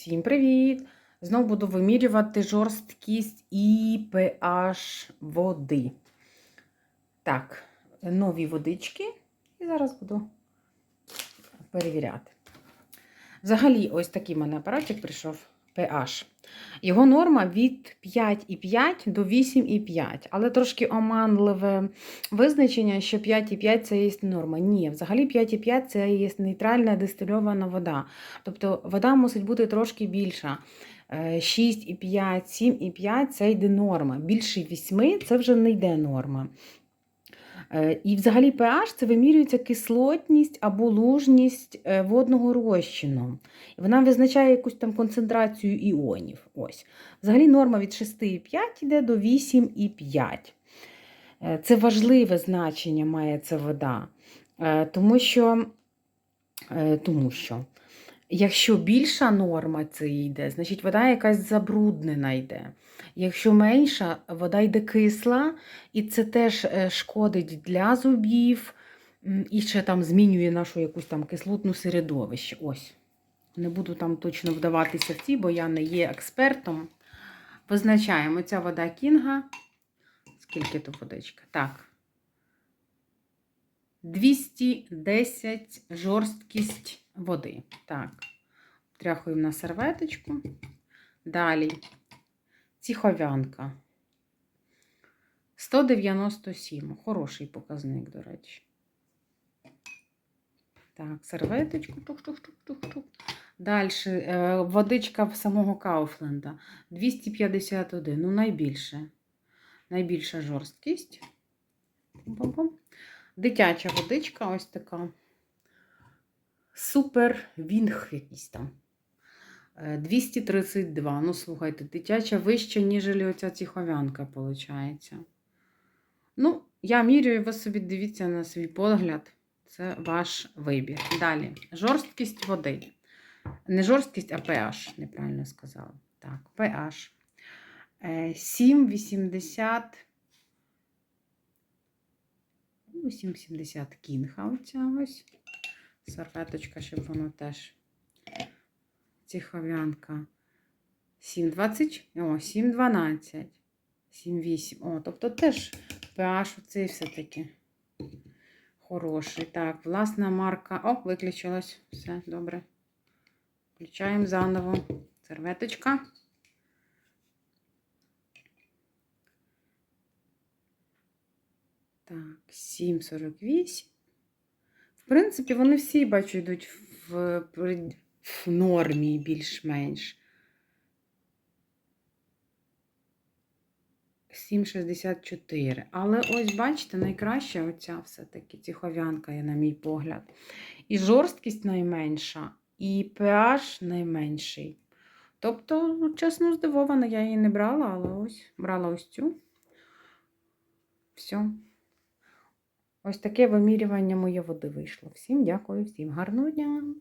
Всім привіт! Знову буду вимірювати жорсткість і pH води. Так, нові водички. І зараз буду перевіряти. Взагалі, ось такий мене апаратик прийшов pH. Його норма від 5,5 до 8,5, але трошки оманливе визначення, що 5,5 це є норма. Ні, взагалі 5,5 це є нейтральна дистильована вода. Тобто вода мусить бути трошки більша. Е, 6,5, 7,5 це йде норма. Більше 8 це вже не йде норма. Е, І взагалі pH це вимірюється кислотність або лужність е, водного розчину. Вона визначає якусь там концентрацію іонів. Ось. Взагалі норма від 6,5 йде до 8,5. Е, Це важливе значення має ця вода. Тому що, тому що якщо більша норма це йде, значить вода якась забруднена йде. Якщо менша, вода йде кисла, і це теж е, шкодить для зубів, і ще там змінює нашу якусь там кислотну середовище. Ось. Не буду там точно вдаватися в ці, бо я не є експертом. Визначаємо ця вода Кінга. Скільки тут водичка? Так. 210 жорсткість води. Так. Тряхуємо на серветочку. Далі. Ціховянка. 197. Хороший показник, до речі. Так, серветочку. Далі е, водичка самого Кауфленда. 251. Ну, найбільше. Найбільша жорсткість. Дитяча водичка ось така. Супер вінг якийсь там. Е, 232. Ну, слухайте, дитяча вища, ніж оця ціховянка, виходить. Ну, я міряю, ви собі дивіться на свій погляд. Це ваш вибір. Далі. Жорсткість води. Не жорсткість, а pH, неправильно сказала. Так, pH. Е, 7,80. Ну, 7,70 кінга оця ось. Серветочка, щоб воно теж. Ціховянка. 7,20. О, 7,12. 7,8. О, тобто теж pH оцей все-таки хороший. Так, власна марка. О, виключилось. Все, добре. Включаємо заново. Серветочка. Так, 7,48. В принципі, вони всі, бачу, йдуть в, в нормі більш-менш. 7,64. Але ось, бачите, найкраща оця все-таки ціховянка, є, на мій погляд. І жорсткість найменша, і pH найменший. Тобто, ну, чесно, здивована, я її не брала, але ось брала ось цю. Все. Ось таке вимірювання моєї води вийшло. Всім дякую, всім гарного дня!